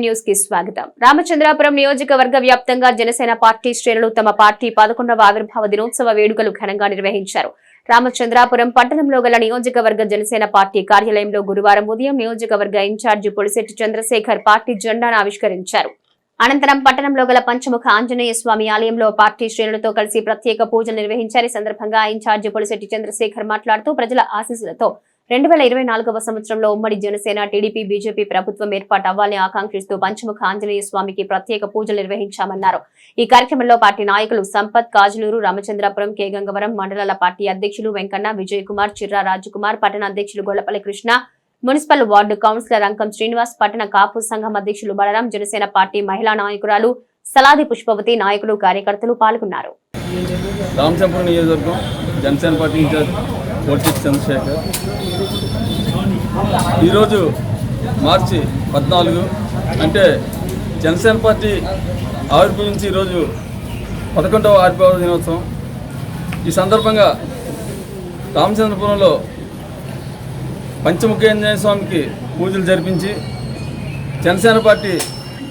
న్యూస్కి స్వాగతం. రామచంద్రాపురం నియోజకవర్గ వ్యాప్తంగా జనసేన పార్టీ శ్రేణులు తమ పార్టీ పదకొండవ ఆవిర్భావ దినోత్సవ వేడుకలు ఘనంగా నిర్వహించారు. రామచంద్రాపురం పట్టణంలో గల నియోజకవర్గ జనసేన పార్టీ కార్యాలయంలో గురువారం ఉదయం నియోజకవర్గ ఇన్ఛార్జి పొడిశెట్టి చంద్రశేఖర్ పార్టీ జెండాను ఆవిష్కరించారు. అనంతరం పట్టణంలో గల పంచముఖ ఆంజనేయ స్వామి ఆలయంలో పార్టీ శ్రేణులతో కలిసి ప్రత్యేక పూజలు నిర్వహించారు. ఈ సందర్భంగా ఇన్ఛార్జి పొలిశెట్టి చంద్రశేఖర్ మాట్లాడుతూ ప్రజల ఆశీస్సులతో రెండు వేల ఇరవై నాలుగవ సంవత్సరంలో ఉమ్మడి జనసేన టీడీపీ బీజేపీ ప్రభుత్వం ఏర్పాటు అవ్వాలని ఆకాంక్షిస్తూ పంచముఖ ఆంజనేయ స్వామికి ప్రత్యేక పూజలు నిర్వహించామన్నారు. ఈ కార్యక్రమంలో పార్టీ నాయకులు సంపత్ కాజులూరు రామచంద్రాపురం కె గంగవరం మండలాల పార్టీ అధ్యక్షులు వెంకన్న విజయ్ కుమార్ చిర్రా రాజకుమార్ పట్టణ అధ్యక్షులు Gollapalli Krishna municipal ward councillor Ankam Srinivas పట్టణ కాపు సంఘం అధ్యక్షులు బలరాం జనసేన పార్టీ మహిళా నాయకురాలు సలాది పుష్పవతి నాయకులు కార్యకర్తలు పాల్గొన్నారు. నియోజకవర్గం Janasena party in charge Kotishetti Chandrashekar. ఈరోజు మార్చి పద్నాలుగు అంటే జనసేన పార్టీ ఆవిర్భవించి ఈరోజు పదకొండవ ఆవిర్భావ దినోత్సవం. ఈ సందర్భంగా రామచంద్రపురంలో పంచముఖేంజనేయ స్వామికి పూజలు జరిపించి జనసేన పార్టీ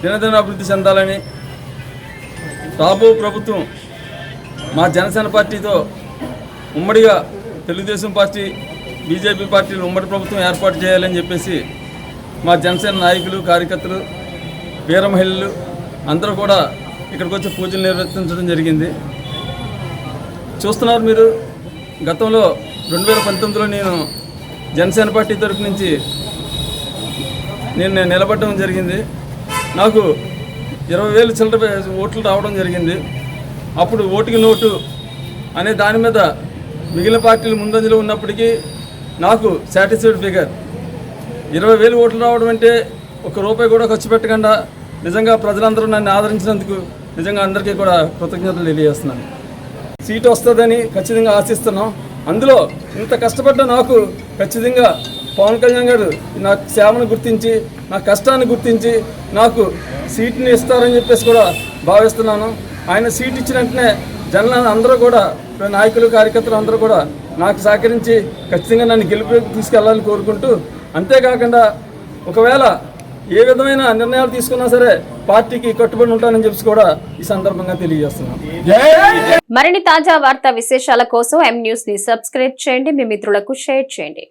దినదిన అభివృద్ధి చెందాలని రాబో ప్రభుత్వం మా జనసేన పార్టీతో ఉమ్మడిగా తెలుగుదేశం పార్టీ బీజేపీ పార్టీలు ఉమ్మడి ప్రభుత్వం ఏర్పాటు చేయాలని చెప్పేసి మా జనసేన నాయకులు కార్యకర్తలు వీర మహిళలు అందరూ కూడా ఇక్కడికి వచ్చి పూజలు నిర్వర్తించడం జరిగింది. చూస్తున్నారు మీరు గతంలో రెండు వేల పంతొమ్మిదిలో నేను జనసేన పార్టీ తరఫు నుంచి నేను నిలబడడం జరిగింది. నాకు ఇరవై వేలు చిల్లర ఓట్లు రావడం జరిగింది. అప్పుడు ఓటుకి నోటు అనే దాని మీద మిగిలిన పార్టీలు ముందంజలో ఉన్నప్పటికీ నాకు సాటిస్ఫైడ్ ఫిగర్ ఇరవై వేలు ఓట్లు రావడం అంటే ఒక రూపాయి కూడా ఖర్చు పెట్టకుండా నిజంగా ప్రజలందరూ నన్ను ఆదరించినందుకు నిజంగా అందరికీ కూడా కృతజ్ఞతలు తెలియజేస్తున్నాను. సీట్ వస్తుందని ఖచ్చితంగా ఆశిస్తున్నాం. అందులో ఇంత కష్టపడ్డ నాకు ఖచ్చితంగా పవన్ కళ్యాణ్ గారు నా సేవను గుర్తించి నా కష్టాన్ని గుర్తించి నాకు సీట్ని ఇస్తారని చెప్పేసి కూడా భావిస్తున్నాను. ఆయన సీట్ ఇచ్చిన వెంటనే జనాలు అందరూ కూడా నాయకులు కార్యకర్తలు అందరూ కూడా నాకు సహకరించి ఖచ్చితంగా నన్ను గెలుపు తీసుకెళ్ళాలని కోరుకుంటూ అంతేకాకుండా ఒకవేళ ఏ విధమైన నిర్ణయాలు తీసుకున్నా సరే పార్టీకి కట్టుబడి ఉంటానని చెప్పి కూడా ఈ సందర్భంగా తెలియజేస్తున్నాను. మరిన్ని తాజా వార్తా విశేషాల కోసం ఎం న్యూస్ని సబ్స్క్రైబ్ చేయండి. మీ మిత్రులకు షేర్ చేయండి.